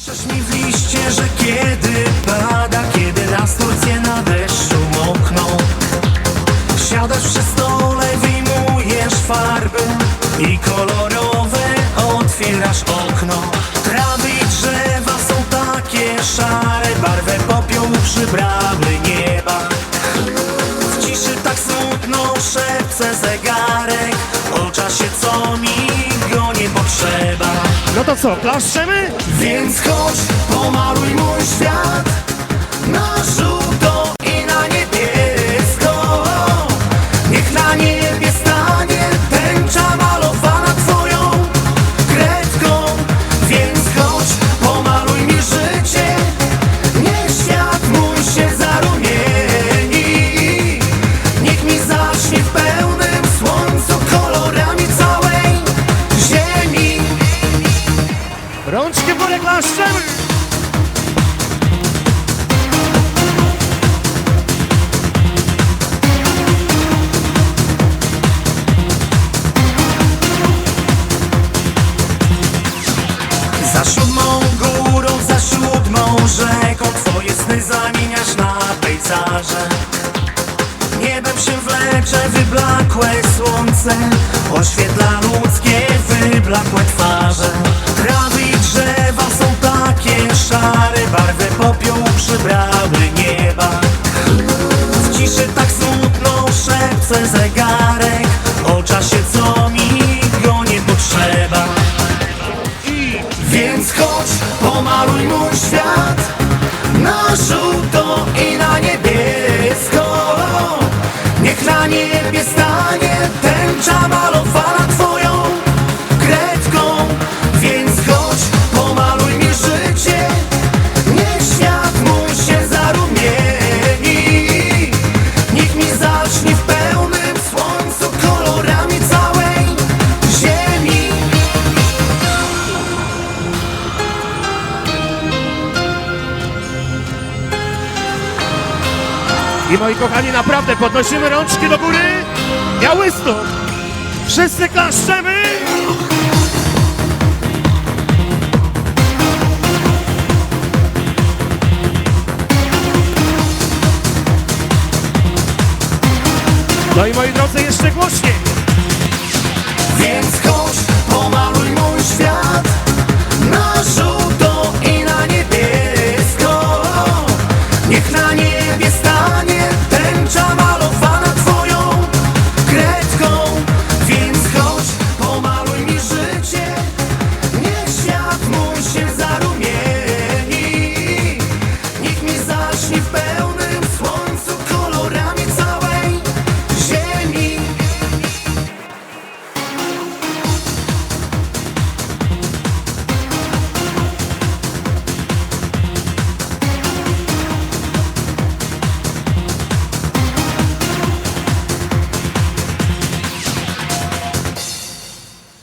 Piszesz mi w liście, że kiedy pada, kiedy raz Turcję na deszczu mokną. Siadasz przy stole, wyjmujesz farby i kolorowe otwierasz okno. Trawy i drzewa są takie szare, barwę popiołu przybrały nieba. W ciszy tak smutno szepce to co, klaszczemy? więc chodź, pomaluj mój świat Na żółto Niebem się wlecze wyblakłe słońce Oświetla ludzkie wyblakłe twarze. Trawy i drzewa są takie szare Barwy popiołu przybrały nieba. W ciszy tak smutno szepce zegarek O czasie co mi go nie potrzeba. Więc chodź, pomaluj mój świat tęcza malowana twoją kredką Więc chodź, pomaluj mi życie Niech świat mój się zarumieni Niech mi zacznie w pełnym słońcu kolorami całej ziemi I moi kochani, naprawdę podnosimy rączki do góry. Białystok! Wszyscy klaszczemy! No i moi drodzy, jeszcze głośniej! Więc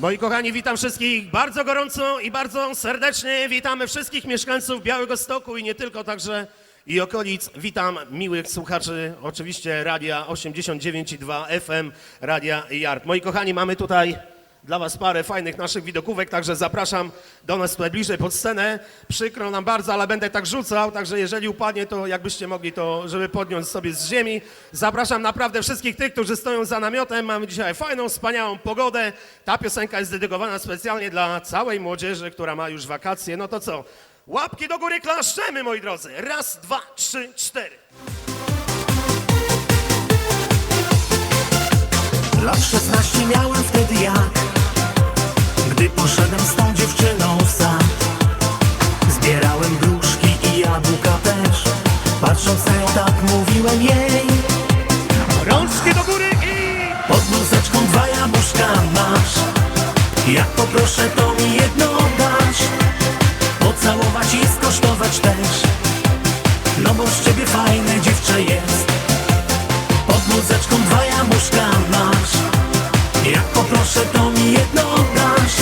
Moi kochani, witam wszystkich bardzo gorąco i bardzo serdecznie. Witamy wszystkich mieszkańców Białego Stoku i nie tylko, także i okolic. Witam miłych słuchaczy, oczywiście Radia 89,2 FM, Radia Yard. Moi kochani, mamy tutaj dla Was parę fajnych naszych widokówek, także zapraszam do nas tutaj bliżej pod scenę. Przykro nam bardzo, ale będę tak rzucał, także jeżeli upadnie, to jakbyście mogli to, żeby podjąć sobie z ziemi. Zapraszam naprawdę wszystkich tych, którzy stoją za namiotem. Mamy dzisiaj fajną, wspaniałą pogodę. Ta piosenka jest dedykowana specjalnie dla całej młodzieży, która ma już wakacje. No to co? Łapki do góry klaszczemy, moi drodzy. Raz, dwa, trzy, cztery. Lat 16 miałem wtedy Jak poproszę to mi jedno dasz Pocałować i skosztować też. No bo z ciebie fajne dziewczę jest. Pod bluzeczką dwa jabłuszka masz. Jak poproszę to mi jedno dasz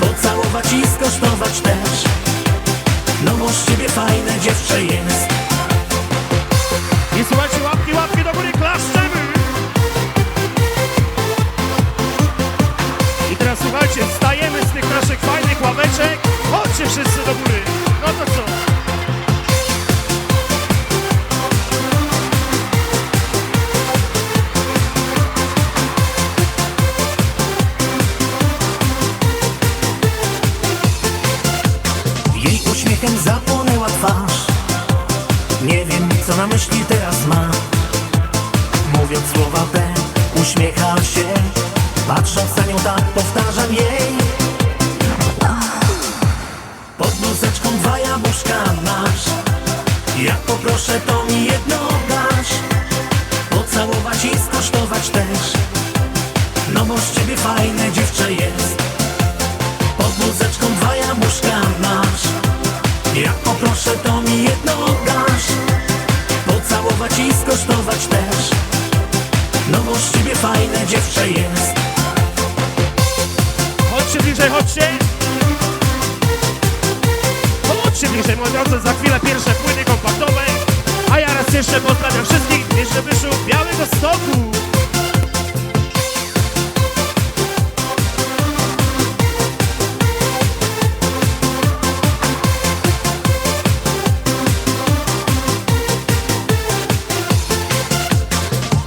Pocałować i skosztować też. No bo z ciebie fajne dziewczę jest fajnych ławeczek. Chodźcie wszyscy do góry. No to co? Jak poproszę to mi jedno dasz Pocałować i skosztować też No bo z ciebie fajne dziewczę jest Pod bluzeczką dwa jabłuszka masz Jak poproszę to mi jedno dasz Pocałować i skosztować też No bo z ciebie fajne dziewczę jest Chodźcie bliżej, chodźcie! Chodźcie bliżej, moi drodzy, za chwilę. A jeszcze pozdrawiam wszystkich jeszcze wyszów Białego Stoku.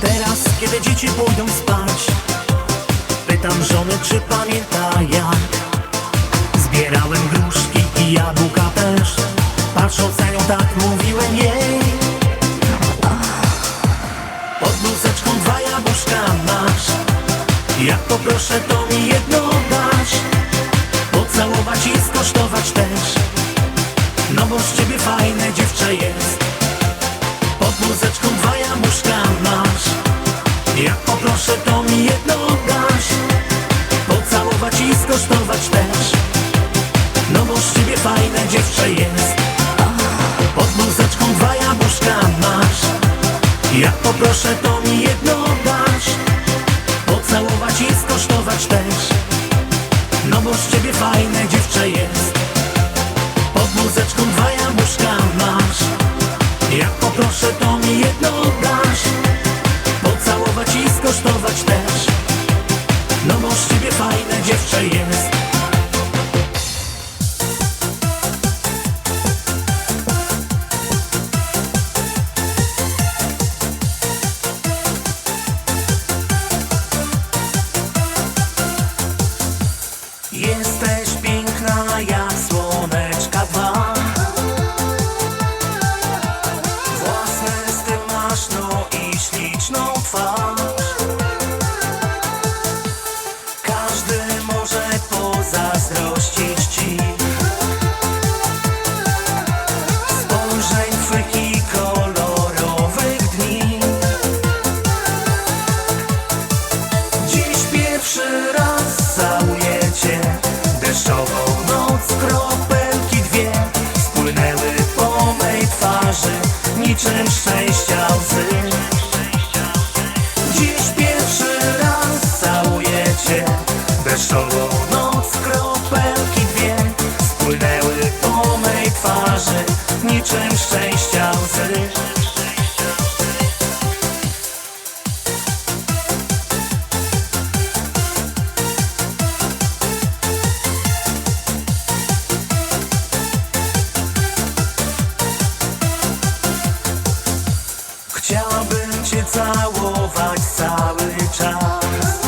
Teraz, kiedy dzieci pójdą spać Pytam żony, czy pamięta jak Zbierałem gruszki i jabłka też Patrząc na nią tak mówiłem jej Jak poproszę to mi jedno dasz Pocałować i skosztować też. No bo z ciebie fajne dziewczę jest Pocałować i skosztować też. No bo z ciebie fajne dziewczę jest. Pod bluzeczką dwa jabłuszka masz. Jak poproszę to mi jedno dasz Pocałować i skosztować też. No bo z ciebie fajne dziewczę jest całuję cię Deszczową noc, kropelki dwie Spłynęły po mej twarzy. Niczym szczęścia łzy. Dziś pierwszy raz całuję Deszczową noc, kropelki dwie Spłynęły po mej twarzy. Niczym szczęścia łzy całować cały czas.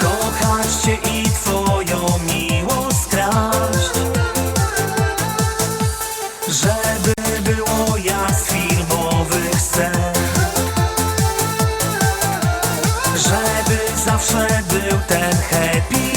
Kochać cię i twoją miłość kraść. Żeby było jak z filmowych scen Żeby zawsze był ten happy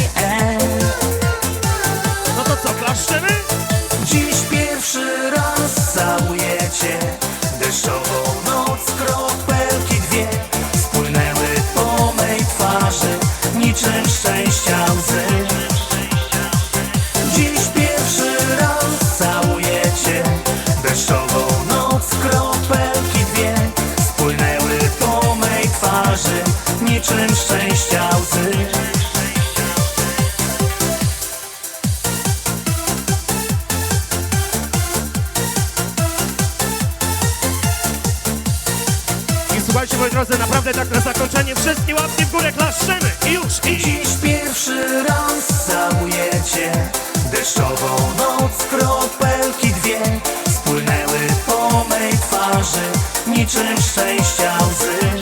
Słuchajcie moi drodzy, naprawdę tak na zakończenie. Wszystkie łapki w górę klaszczemy i już i... Dziś pierwszy raz całujecie Deszczową noc kropelki dwie Spłynęły po mej twarzy Niczym szczęścia łzy.